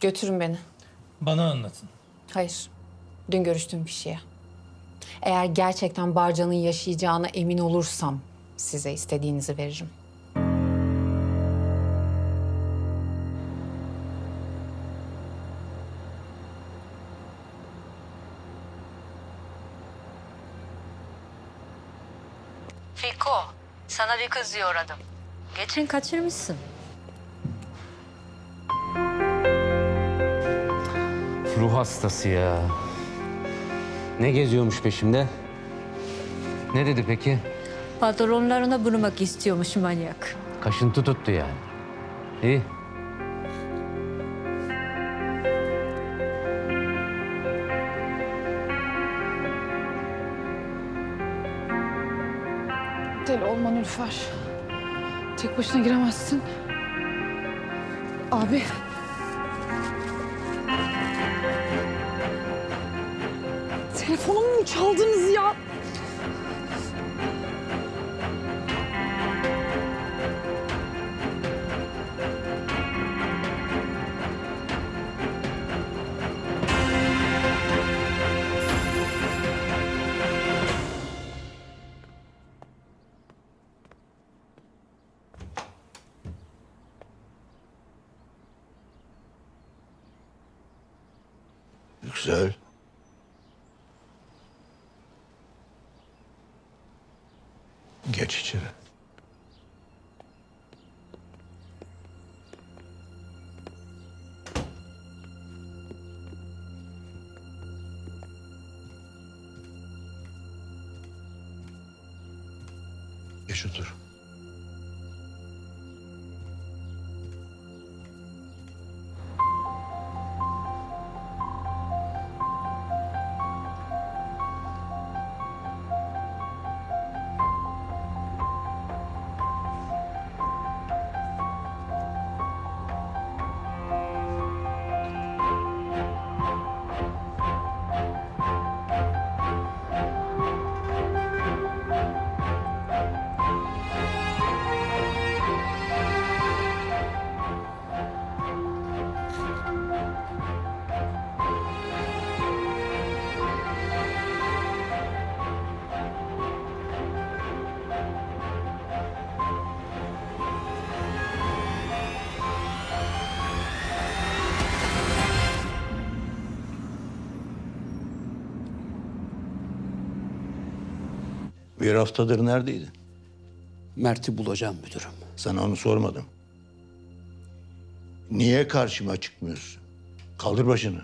Götürün beni. Bana anlatın. Hayır. Dün görüştüğüm kişiye. Eğer gerçekten Barca'nın yaşayacağına emin olursam size istediğinizi veririm. Fiko, sana bir kız yoradım. Geçen kaçırmışsın. Ruh hastası ya. Ne geziyormuş peşimde? Ne dedi peki? Patronlarına bulmak istiyormuş manyak. Kaşıntı tuttu yani. İyi. Deli olma Nülfer. Tek başına giremezsin. Abi. Telefonumu mu çaldınız ya? Yüksel. Geç içeri. Geç otur. Bir haftadır neredeydin? Mert'i bulacağım müdürüm. Sana onu sormadım. Niye karşıma çıkmıyorsun? Kaldır başını.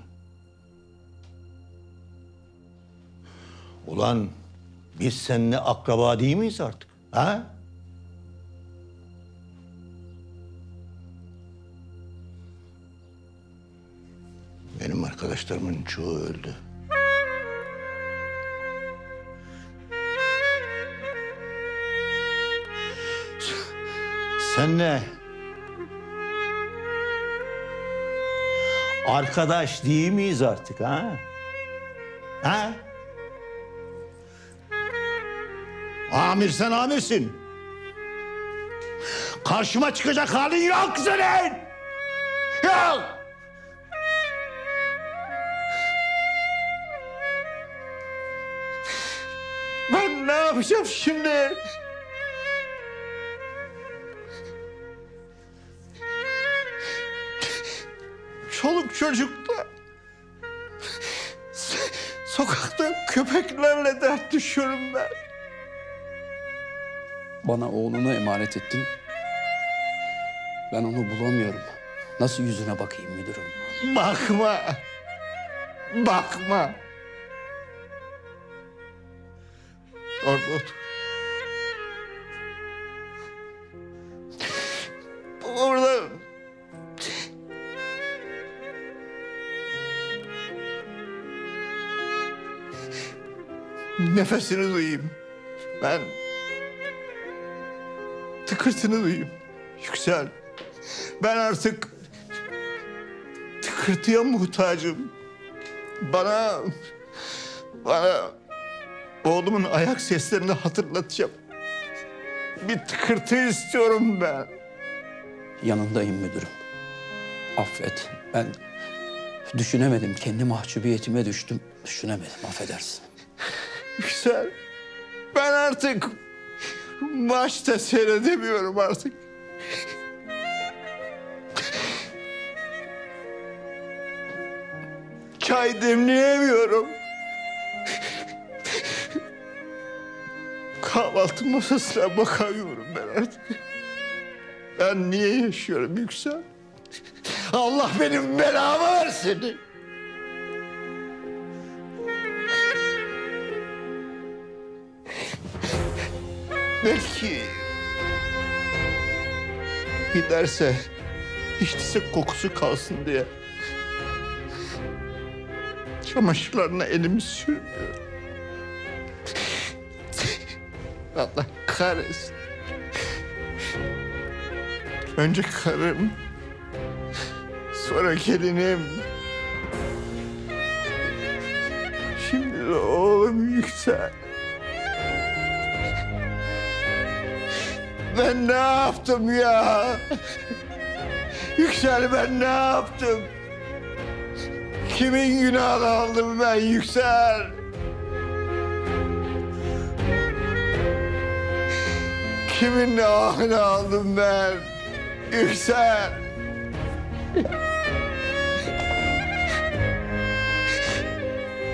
Ulan biz seninle akraba değil miyiz artık? Ha? Benim arkadaşlarımın çoğu öldü. Sen ne? Arkadaş değil miyiz artık ha? Ha? Amir sen amirsin. Karşıma çıkacak halin yok senin. Yok. Ben ne yapacağım şimdi? Çoluk çocukla sokakta köpeklerle dert düşüyorum ben. Bana oğlunu emanet ettin. Ben onu bulamıyorum. Nasıl yüzüne bakayım müdürüm? Bakma. Bakma. Orada otur. Nefesini duyayım. Ben tıkırtını duyayım. Yüksel. Ben artık tıkırtıya muhtacım. Bana, bana oğlumun ayak seslerini hatırlatacağım. Bir tıkırtı istiyorum ben. Yanındayım müdürüm. Affet. Ben Düşünemedim. Kendi mahcubiyetime düştüm. Düşünemedim. Affedersin. Yüksel. Ben artık maçta seyredemiyorum artık. Çay demleyemiyorum. Kahvaltı masasına bakamıyorum ben artık. Ben niye yaşıyorum Yüksel? Allah benim belamı versin. Belki giderse hiç değilse kokusu kalsın diye çamaşırlarına elimi sürmüyorum. Allah kahretsin. Önce karım, sonra gelinim. Şimdi de oğlum Yüksel. Ben ne yaptım ya? Yüksel ben ne yaptım? Kimin günahını aldım ben Yüksel? Kimin ahını aldım ben? Yüksel.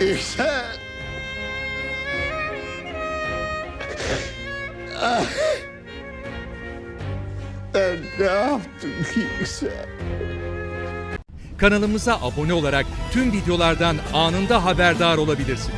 Yüksel. Ben ne yaptım ki Yüksel? Kanalımıza abone olarak tüm videolardan anında haberdar olabilirsiniz.